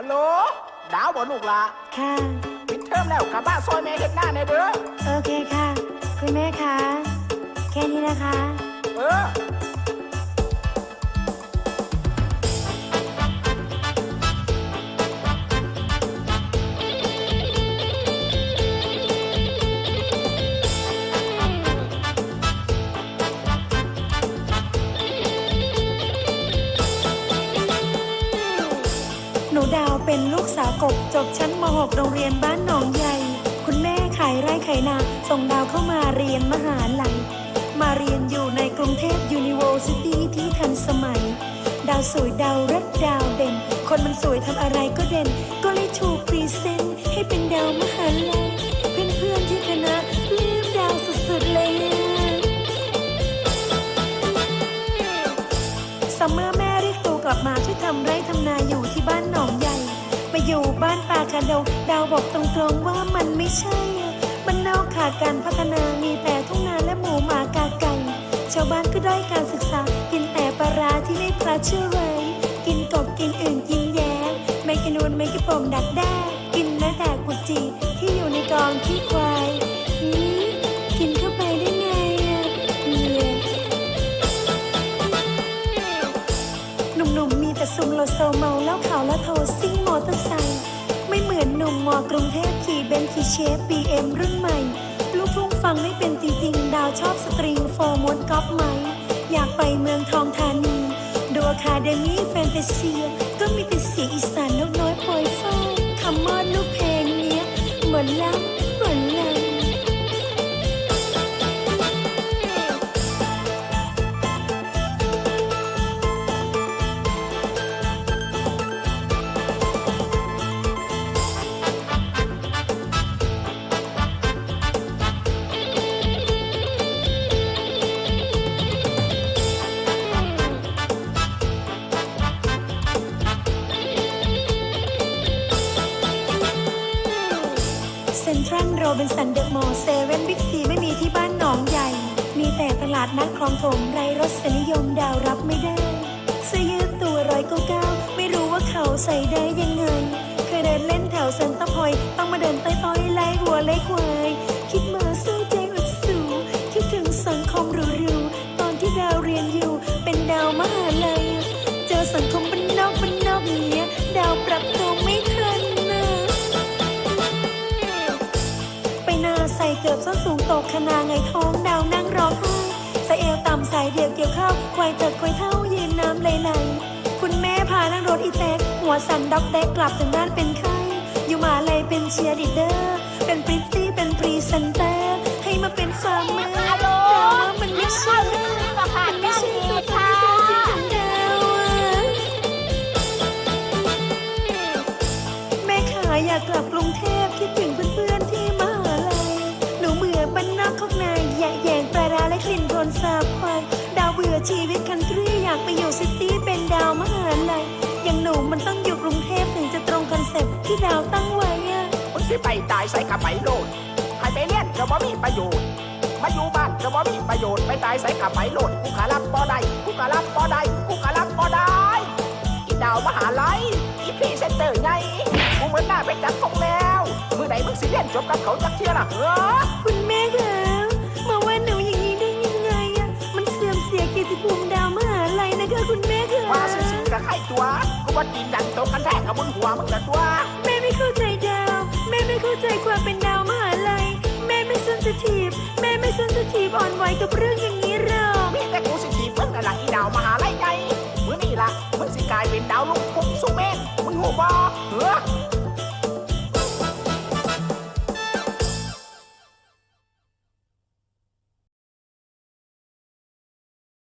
ฮัลโหล ดาวบ่ลูกละค่ะ ปิดเทอมแล้วกลับบ้านซอยแม่เฮ็ดหน้าในเด้อ โอเคค่ะ คุณแม่คะ แค่นี้นะคะ เออ ดาวเป็นลูกสาวกบจบชั้นม .6 โรงเรียนบ้านหนองใหญ่ คุณแม่ขายไร่ขายนา ส่งดาวเข้ามาเรียนมหาลัย มาเรียนอยู่ในกรุงเทพ University ที่ทันสมัย ดาวสวยดาวรัดดาวเด่น คนมันสวยทำอะไรก็เด่น ก็เลยถูกพรีเซนต์ให้เป็นดาวมหาลัยเพื่อนๆที่คณะลืมดาวสุดๆเลยซัมเมอร์แม่ ลับมาช่วยทำไร่ทำนาอยู่ที่บ้านหนองใหญ่มาอยู่บ้านป่าคาดงดาวบอกตรงๆว่ามันไม่ใช่ มันนอกขาดการพัฒนามีแต่ทุ่งนาและหมูหมากาไก่ชาวบ้านก็ด้อยการศึกษา กินแต่ปลาร้าที่ไม่ปลาเชื่อไว้กินกบกินอื่นกินแย้ไม่กินนวลไม่กินปมดักแด้ โลโซเมาเหล้าขาวและโทซิ่งมอเตอร์ไซค์ไม่เหมือนหนุ่มมอกรุงเทพขี่เบนซ์ขี่เชฟบีเอ็มรุ่นใหม่ ลูกทุ่งฟังไม่เป็นจริงๆ ดาวชอบสตริงโฟร์มดก๊อปไหม อยากไปเมืองทองธานีดูอะคาเดมี่แฟนตาเซีย ก็มีแต่เสียงอีสานนกน้อยโปรยฟ้าคำมอดลูกเพลงเนี้ยเหมือนล้ำ บินสันเดอะมอลล์เซเว่นบิ๊กซีไม่มีที่บ้านหนองใหญ่ มีแต่ตลาดนัดคลองถมไรรสนิยมดาวรับไม่ได้เสื้อยืดตัวร้อยเก้าเก้าไม่รู้ว่าเขาใส่ได้ยังไง เคยเดินเล่นแถวเซ็นเตอร์พอยต์ต้องมาเดินต้อยๆไล่หัวไล่ควาย ส้นสูงตกขนาไงท้องดาวนั่งร้องไห้ส่เอวต่ำใส่เดี่ยวเกี่ยวข้าวควายเติกควายเท่ายืนน้ำไหลๆคุณแม่พานั่งรถอีแต็กหัวสั่นด็อกแดกกลับถึงบ้านเป็นไข้อยู่มาเลยเป็นเชียร์ดีเดอร์ เป็นพริตตี้เป็นพรีเซนเตอร์ให้มาเป็นฟาร์มเมอร์ ชีวิตคันทรีอยากไปอยู่ซิตี้เป็นดาวมหาลัยอย่างหนูมันต้องอยู่กรุงเทพถึงจะตรงคอนเซ็ปต์ที่ดาวตั้งไว้อะมึงสิไปตายใส่กับไปโลดให้ไปเรียนก็บ่มีประโยชน์มาอยู่บ้านก็บ่มีประโยชน์ไปตายใส่กับไปโลดกูกะรับบ่ได้กูกะรับบ่ได้กูกะรับบ่ได้อีดาวมหาลัยอีพรีเซนเตอร์ไงกูเหมือนหน้าไปจัดทงแล้วมือไหนมึงสิเรียนจบกับเขาจักเที่ยล่ะเออคุณแม่คะ ว่าจีนดังตกกันแท้กับบนหัวมึงแต่ตัว แม่ไม่เข้าใจดาว แม่ไม่เข้าใจความเป็นดาวมหาลัย แม่ไม่เซนซิทีฟแม่ไม่เซนซิทีฟอ่อนไหวกับเรื่องอย่างนี้เลย